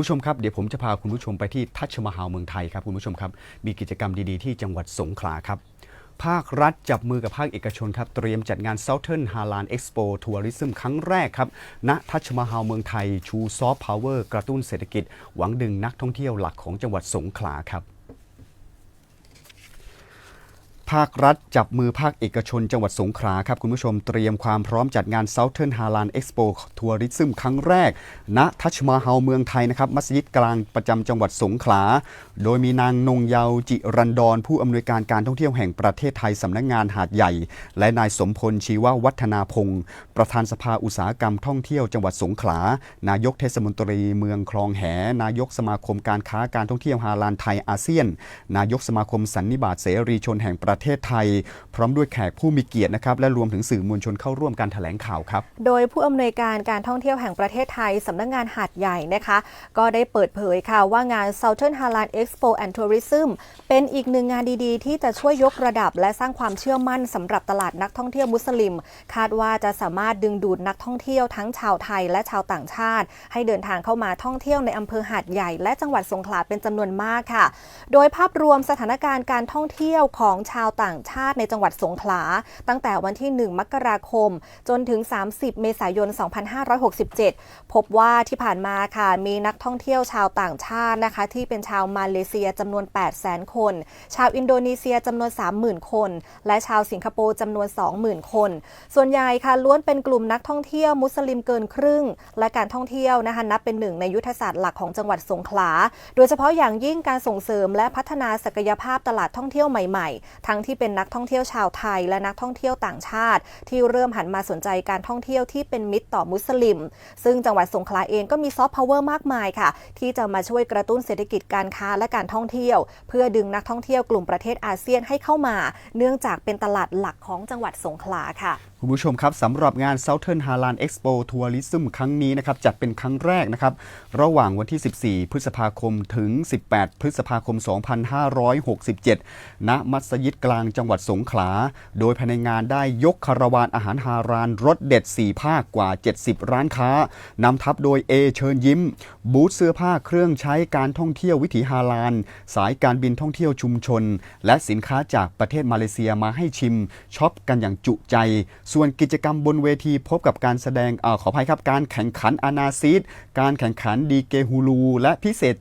ผู้ชมครับ เดี๋ยวผมจะพาคุณผู้ชมไปที่ทัชมาฮาลเมืองไทยครับคุณผู้ชมครับ มีกิจกรรมดีๆ ที่จังหวัดสงขลาครับ ภาครัฐจับมือกับภาคเอกชนครับ เตรียมจัดงาน Southern Halan Expo Tourism ครั้งแรกครับณทัชมาฮาลเมืองไทย ชูซอฟต์พาวเวอร์กระตุ้นเศรษฐกิจ หวังดึงนักท่องเที่ยวหลักของจังหวัดสงขลาครับ ภาครัฐจับมือภาคเอกชนจังหวัดสงขลาครับ คุณผู้ชมเตรียมความพร้อมจัดงาน Southern Halan Expo Tourism ครั้งแรก ณทัชมาฮาลเมืองไทยนะครับมัสยิดกลางประจำจังหวัดสงขลา โดยมีนางนงเยาวจิรันดร ผู้อำนวยการการท่องเที่ยวแห่งประเทศไทยสำนักงงานหาดใหญ่ และนายสมพลชีววัฒนาพงศ์ประธานสภาอุตสาหกรรมท่องเที่ยวจังหวัดสงขลา นายกเทศมนตรีเมืองคลองแห นายกสมาคมการค้าการท่องเที่ยวฮาลานไทยอาเซียน นายกสมาคมสันนิบาตเสรีชนแห่งประเทศไทย พร้อมด้วยแขกผู้มีเกียรตินะครับและรวมถึงสื่อมวลชนเข้าร่วมการแถลงข่าวครับ โดยผู้อำนวยการการท่องเที่ยวแห่งประเทศไทยสำนักงงานหาดใหญ่นะคะ ก็ได้เปิดเผยค่ะว่างาน Southern Halal Expo and Tourism เป็นอีกหนึ่งงานดีๆ ที่จะช่วยยกระดับ และสร้างความเชื่อมั่นสำหรับตลาดนักท่องเที่ยวมุสลิม คาดว่าจะสามารถดึงดูดนักท่องเที่ยวทั้งชาวไทยและชาวต่างชาติ ให้เดินทางเข้ามาท่องเที่ยวในอำเภอหาดใหญ่ และจังหวัดสงขลาเป็นจำนวนมากค่ะ โดยภาพรวมสถานการณ์การท่องเที่ยวของชาวต่างชาติในจังหวัดสงขลา ตั้งแต่วันที่ 1 มกราคม จนถึง 30 เมษายน 2567 พบว่าที่ผ่านมาค่ะมีนักท่องเที่ยวชาวต่างชาตินะคะ ที่เป็นชาวมาเลเซียจำนวน 800,000 คน ชาวอินโดนีเซียจำนวน 30,000 คน และชาวสิงคโปร์จำนวน 20,000 คน ส่วนใหญ่ค่ะล้วนเป็นกลุ่มนักท่องเที่ยวมุสลิมเกินครึ่ง และการท่องเที่ยวนะคะนับเป็นหนึ่งในยุทธศาสตร์หลักของจังหวัดสงขลา โดยเฉพาะอย่างยิ่งการส่งเสริมและพัฒนาศักยภาพตลาดท่องเที่ยวใหม่ ๆ ทั้งที่เป็นนักท่องเที่ยวชาวไทย และนักท่องเที่ยวต่างชาติ ที่เริ่มหันมาสนใจการท่องเที่ยวที่เป็นมิตรต่อมุสลิม ซึ่งจังหวัดสงขลาเองก็มีซอฟต์พาวเวอร์มากมายค่ะ ที่จะมาช่วยกระตุ้นเศรษฐกิจการค้าและการท่องเที่ยว เพื่อดึงนักท่องเที่ยวกลุ่มประเทศอาเซียนให้เข้ามา เนื่องจากเป็นตลาดหลักของจังหวัดสงขลาค่ะคุณผู้ชมครับสำหรับงาน Southern Halan Expo Tourism ครั้งนี้นะครับจัดเป็นครั้งแรกนะครับ ระหว่างวันที่ 14 พฤษภาคมถึง 18 พฤษภาคม 2567 ณ มัสยิดกางจังหวัดสงขลา โดยภายในงานได้ยกคาราวานอาหารฮารานรสเด็ด 4 ภาคกว่า 70 ร้านค้านำทัพโดยเอเชิญยิ้ม บูธเสื้อผ้าเครื่องใช้การท่องเที่ยววิถีฮาลาน สายการบินท่องเที่ยวชุมชน และสินค้าจากประเทศมาเลเซียมาให้ชิมช็อปกันอย่างจุใจ ส่วนกิจกรรมบนเวทีพบกับการแสดงออขออภัยครับการแข่งขันอานาซีดการแข่งขันดีเกฮูลูและพิเศษ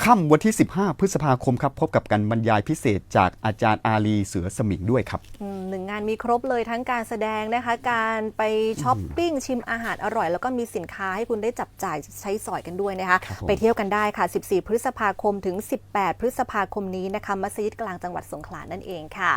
ค่ำวันที่ 15 พฤษภาคมครับ พบกับการบรรยายพิเศษจากอาจารย์อาลีเสือสมิงด้วยครับอืมหนึ่งงานมีครบเลยทั้งการแสดงนะคะ การไปช้อปปิ้งชิมอาหารอร่อย แล้วก็มีสินค้าให้คุณได้จับจ่ายใช้สอยกันด้วยนะคะครับผมไปเที่ยวกันได้ค่ะ 14 พฤษภาคมถึง 18 พฤษภาคมนี้นะคะมัสยิดกลางจังหวัดสงขลานั่นเองค่ะ